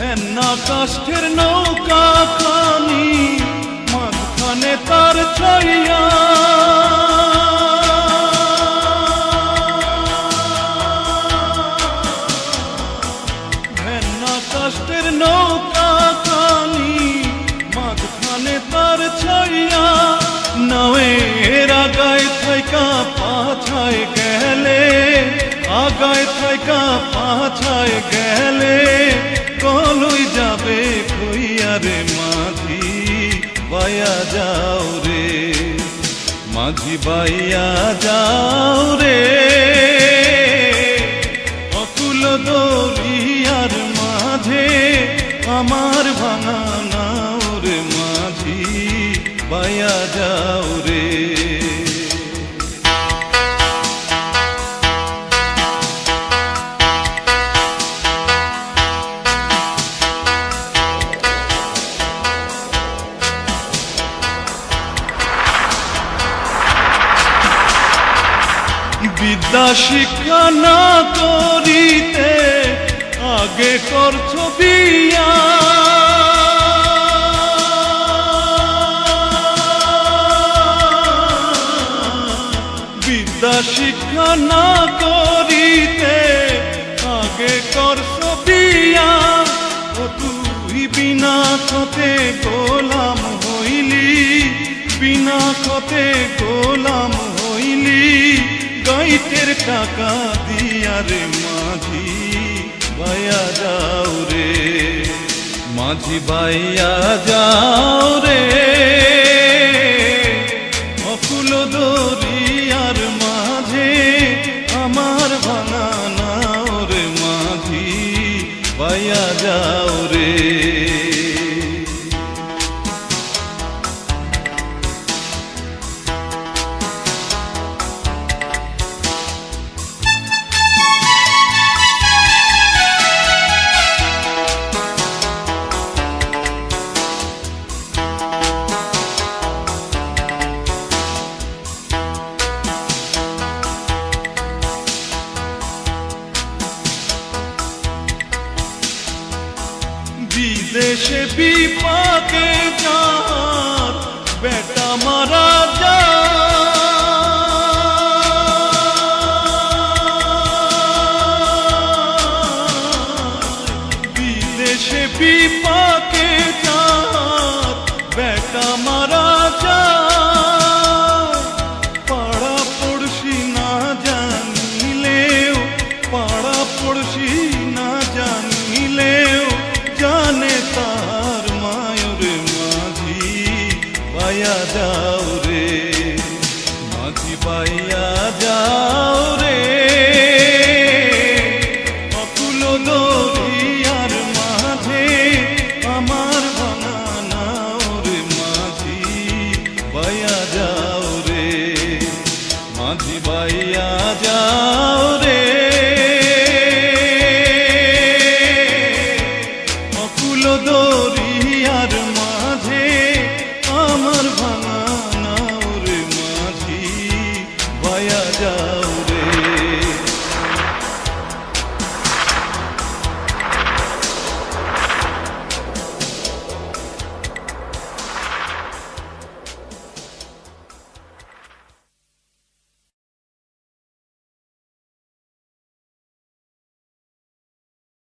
ভেন্না কাষ্ঠের নৌকা খানি মাঝখানে তার ছাইয়া বাইয়া যাও রে মাঝি বাইয়া যাও রে। বিদ্যা শিক্ষা না করিতে আগে করছ বিয়া বিদ্যা শিক্ষা না করিতে আগে করছ বিয়া ও তুই বিনা খতে গোলাম হইলি, বিনা খতে গোলাম গাইতের টাকা দিয়া রে মাঝি বাইয়া যাও রে। মাঝি বাইয়া যাও রে। অকুল দরিয়ার মাঝে আমার ভাঙা নাও রে মাঝি বাইয়া যাও রে। বিদেশে বিপাকে যার বেটা মারা বাইয়া যাও রে মাঝি পাইয়া যাও show.